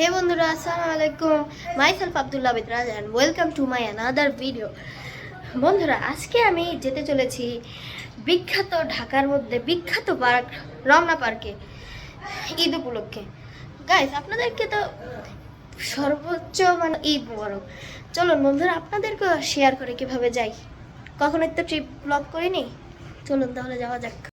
হে বন্ধুরা, আসসালামু আলাইকুম। Myself Abdullah Bidraj and welcome to my another video বন্ধুরা, আজকে আমি যেতে চলেছি বিখ্যাত ঢাকার মধ্যে বিখ্যাত পার্ক, রমনা পার্কে, ঈদ উপলক্ষে। গাইস আপনাদেরকে তো সর্বোচ্চ মানে ঈদ মোবারক। চলুন বন্ধুরা আপনাদেরকে শেয়ার করে কীভাবে যাই। কখনো তো ট্রিপ ব্লগ করিনি? চলুন তাহলে যাওয়া যাক।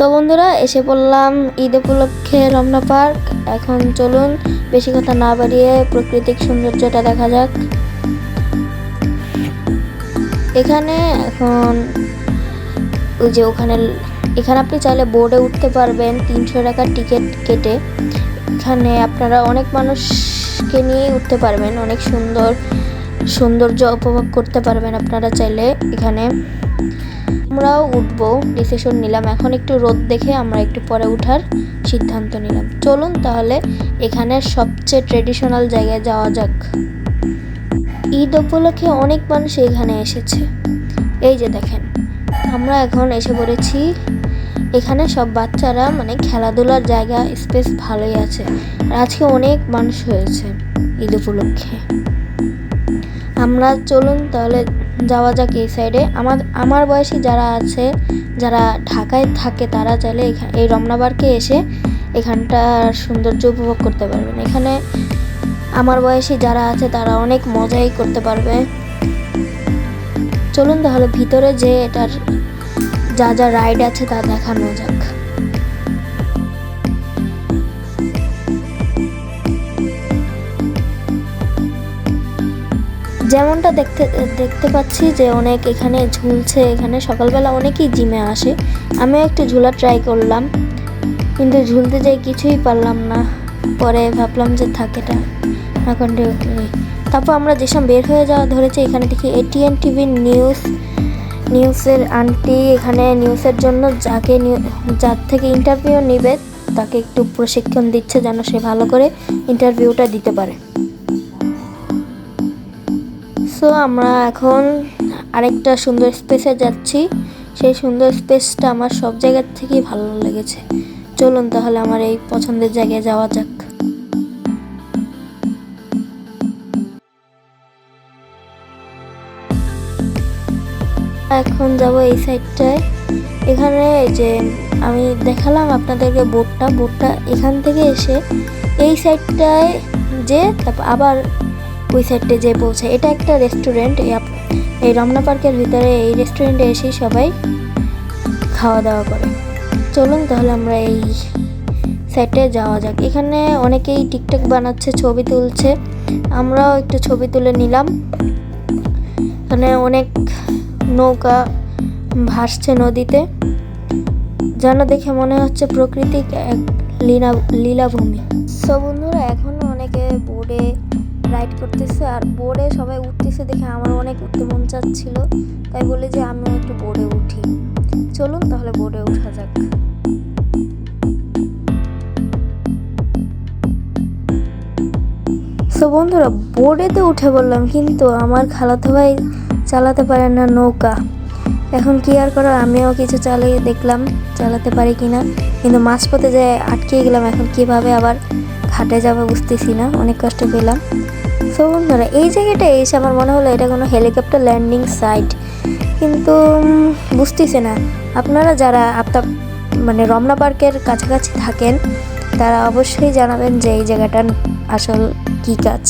সো বন্ধুরা, এসে পড়লাম ঈদ উপলক্ষে রমনা পার্ক। এখন চলুন, বেশি কথা না বাড়িয়ে প্রাকৃতিক সৌন্দর্যটা দেখা যাক। এখানে এখন ওই যে ওখানে, এখানে আপনি চাইলে বোর্ডে উঠতে পারবেন তিনশো টাকার টিকিট কেটে। এখানে আপনারা অনেক মানুষকে নিয়ে উঠতে পারবেন, অনেক সুন্দর সৌন্দর্য উপভোগ করতে পারবেন আপনারা চাইলে এখানে। আমরাও উঠবো ডিসিশন নিলাম। এখন একটু রোদ দেখে আমরা একটু পরে উঠার সিদ্ধান্ত নিলাম। চলুন তাহলে এখানে সবচেয়ে ট্রেডিশনাল জায়গায় যাওয়া যাক। ঈদ উপলক্ষে অনেক মানুষ এখানে এসেছে। এই যে দেখেন, আমরা এখন এসে পড়েছি। এখানে সব বাচ্চারা মানে খেলাধুলার জায়গা স্পেস ভালোই আছে। আর আজকে অনেক মানুষ হয়েছে ঈদ উপলক্ষে। আমরা চলুন তাহলে যাওয়া যাক এই সাইডে আমার আমার বয়সী যারা আছে, যারা ঢাকায় থাকে, তারা চাইলে এই রমনা পার্কে এসে এখানটার সৌন্দর্য উপভোগ করতে পারবেন। এখানে আমার বয়সী যারা আছে, তারা অনেক মজাই করতে পারবে। চলুন তাহলে ভিতরে যে এটার যা যা রাইড আছে, তা দেখানো যাক। যেমনটা দেখতে দেখতে পাচ্ছি যে অনেক এখানে ঝুলছে, এখানে সকালবেলা অনেকেই জিমে আসে। আমিও একটু ঝুলা ট্রাই করলাম, কিন্তু ঝুলতে যাই কিছুই পারলাম না। পরে ভাবলাম যে থাক এটা না কন্টিনিউ করি তারপর আমরা যেসব বের হয়ে যাওয়া ধরেছে, এখানে দেখি এটিএন টিভির নিউজ নিউজের আন্টি এখানে নিউজের জন্য যাকে যার থেকে ইন্টারভিউ নেবে, তাকে একটু প্রশিক্ষণ দিচ্ছে যেন সে ভালো করে ইন্টারভিউটা দিতে পারে। সো আমরা এখন আরেকটা সুন্দর স্পেসে যাচ্ছি। সেই সুন্দর স্পেসটা আমার সব জায়গার থেকেই ভালো লেগেছে। চলুন তাহলে আমার এই পছন্দের জায়গায় যাওয়া যাক। এখন যাব এই সাইডটায় এখানে যে আমি দেখালাম আপনাদেরকে বোটটা বোটটা এখান থেকে এসে এই সাইডটায় যে, তারপর আবার ওই সাইডে যে পৌঁছায়। এটা একটা রেস্টুরেন্ট এই রমনা পার্কের ভিতরে এই রেস্টুরেন্টে এসেই সবাই খাওয়া দাওয়া করে। চলুন তাহলে আমরা এই সাইডে যাওয়া যাক। এখানে অনেকেই টিকটক বানাচ্ছে, ছবি তুলছে। আমরাও একটু ছবি তুলে নিলাম। এখানে অনেক নৌকা ভাসছে নদীতে। যেন দেখে মনে হচ্ছে প্রকৃতিক এক লীলা লীলাভূমি। সো বন্ধুরা, এখনও অনেকে বোর্ডে রাইড করতেছে আর বোর্ডে সবাই উঠতেছে দেখে আমার অনেক উঠতে মন চাচ্ছিল। তাই বলে যে আমিও একটু বোর্ডে উঠি। চলুন তাহলে বোর্ডে ওঠা যাক। সো বন্ধুরা বোর্ডেতে উঠে বললাম কিন্তু আমার খালাতো ভাই চালাতে পারে না নৌকা। এখন কি আর করার? আমিও কিছু চালিয়ে দেখলাম, চালাতে পারি কিনা। কিন্তু মাঝপথে যে আটকে গেলাম, এখন কীভাবে আবার ঘাটে যাব বুঝতেছি না, অনেক কষ্ট পেলাম। সো বন্ধুরা, এই জায়গাটা এসে আমার মনে হলো এটা কোনো হেলিকপ্টার ল্যান্ডিং সাইট কিন্তু বুঝতেছি না। আপনারা যারা আপনার মানে রমনা পার্কের কাছাকাছি থাকেন, তারা অবশ্যই জানাবেন যে এই জায়গাটার আসল কী কাজ।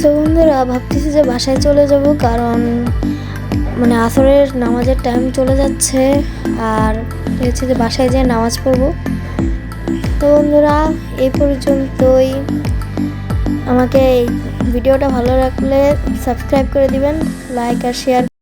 সো বন্ধুরা, ভাবতেছি যে বাসায় চলে যাব কারণ মানে আসরের নামাজের টাইম চলে যাচ্ছে। আর হচ্ছে যে বাসায় যেয়ে নামাজ পড়ব। তো বন্ধুরা এই পর্যন্তই। আমাকে এই ভিডিওটা ভালো লাগলে সাবস্ক্রাইব করে দিবেন লাইক আর শেয়ার